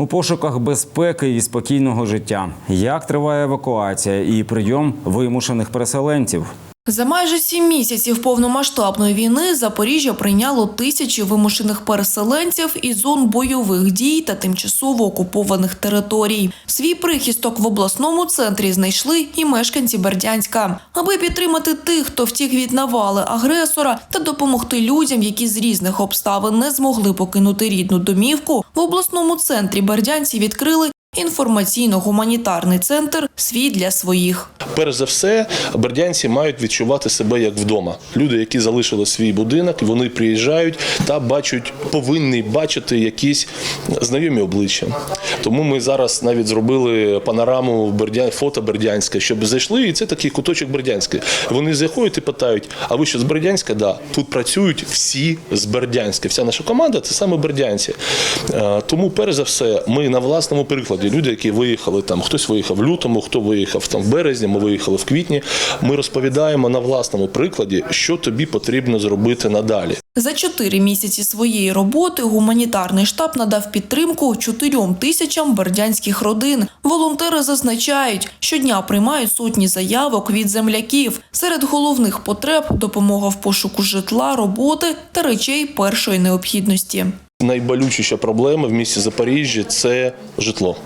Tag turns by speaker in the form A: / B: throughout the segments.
A: У пошуках безпеки і спокійного життя. Як триває евакуація і прийом вимушених переселенців?
B: За майже сім місяців повномасштабної війни Запоріжжя прийняло тисячі вимушених переселенців із зон бойових дій та тимчасово окупованих територій. Свій прихисток в обласному центрі знайшли і мешканці Бердянська. Аби підтримати тих, хто втік від навали агресора, та допомогти людям, які з різних обставин не змогли покинути рідну домівку. В обласному центрі бердянці відкрили інформаційно-гуманітарний центр Свій для своїх.
C: Перш за все, бердянці мають відчувати себе як вдома. Люди, які залишили свій будинок, вони приїжджають та бачать, повинні бачити якісь знайомі обличчя. Тому ми зараз навіть зробили панораму фото Бердянське, щоб зайшли, і це такий куточок Бердянська. Вони заходять і питають: а ви що з Бердянська? Да, тут працюють всі з Бердянська. Вся наша команда це саме бердянці. Е, Тому, перш за все, ми на власному прикладі, люди, які виїхали там, хтось виїхав в лютому, хто виїхав там в березні, ми виїхали в квітні. Ми розповідаємо на власному прикладі, що тобі потрібно зробити надалі.
B: За чотири місяці своєї роботи гуманітарний штаб надав підтримку чотирьом тисячам бердянських родин. Волонтери зазначають, щодня приймають сотні заявок від земляків. Серед головних потреб допомога в пошуку житла, роботи та речей першої необхідності.
C: Найболючіша проблема в місті Запоріжжя це житло.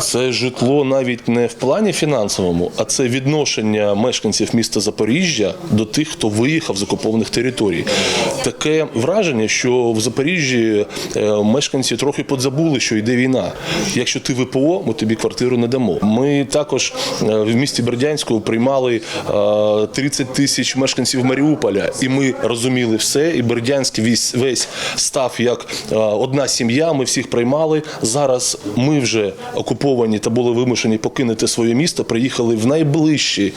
C: Це житло навіть не в плані фінансовому, а це відношення мешканців міста Запоріжжя до тих, хто виїхав з окупованих територій. Таке враження, що в Запоріжжі е, мешканці трохи подзабули, що йде війна. Якщо ти ВПО, ми тобі квартиру не дамо. Ми також е, в місті Бердянську приймали е, 30 тисяч мешканців Маріуполя, і ми розуміли все. І Бердянськ весь, весь став як е, одна сім'я. Ми всіх приймали. Зараз ми вже окуповані та були вимушені покинути своє місто. Приїхали в найближче е,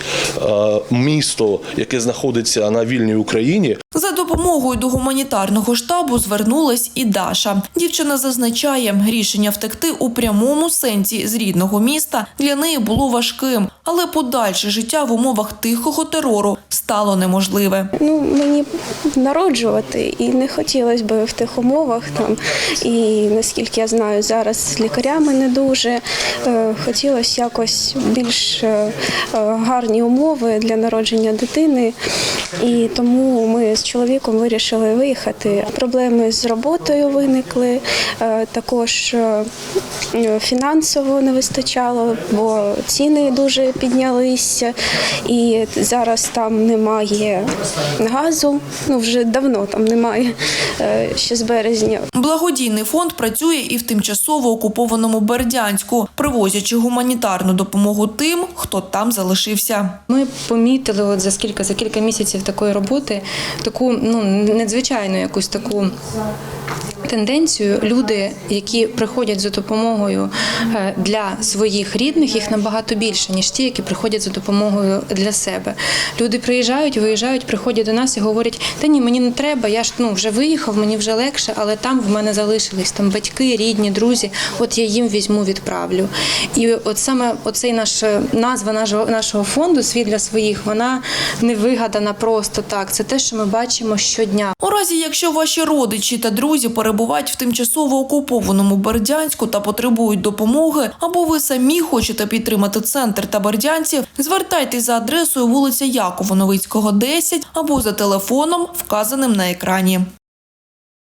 C: місто, яке знаходиться на вільній Україні.
B: За допомогою до гуманітарного штабу звернулась і Даша. Дівчина зазначає, рішення втекти у прямому сенсі з рідного міста для неї було важким, але подальше життя в умовах тихого терору стало неможливе.
D: Ну, мені народжувати і не хотілося б в тих умовах там. І наскільки я знаю, зараз з лікарями не дуже. Е, Хотілося якось більш е, е, гарні умови для народження дитини. І тому ми з чоловіком вирішили виїхати. Проблеми з роботою виникли, е, також е, фінансово не вистачало, бо ціни дуже піднялися. І зараз там немає газу. Ну вже давно там немає е, ще з березня.
B: Благодійний фонд працює і в тимчасово окупованому Бердянську, привозячи гуманітарну допомогу тим, хто там залишився.
E: Ми помітили от за скільки за кілька місяців такої роботи таку ну надзвичайну якусь таку. Тенденцію люди, які приходять за допомогою е, для своїх рідних, їх набагато більше ніж ті, які приходять за допомогою для себе. Люди приїжджають, виїжджають, приходять до нас і говорять: та ні, мені не треба, я ж ну вже виїхав, мені вже легше, але там в мене залишились там батьки, рідні, друзі. От я їм візьму, відправлю. І от саме оцей наш назва нашого фонду Світ для своїх, вона не вигадана просто так. Це те, що ми бачимо щодня.
B: У разі, якщо ваші родичі та друзі перебувають в тимчасово окупованому Бердянську та потребують допомоги, або ви самі хочете підтримати центр та бердянців, звертайтесь за адресою вулиця Якова Новицького, 10 або за телефоном, вказаним на екрані.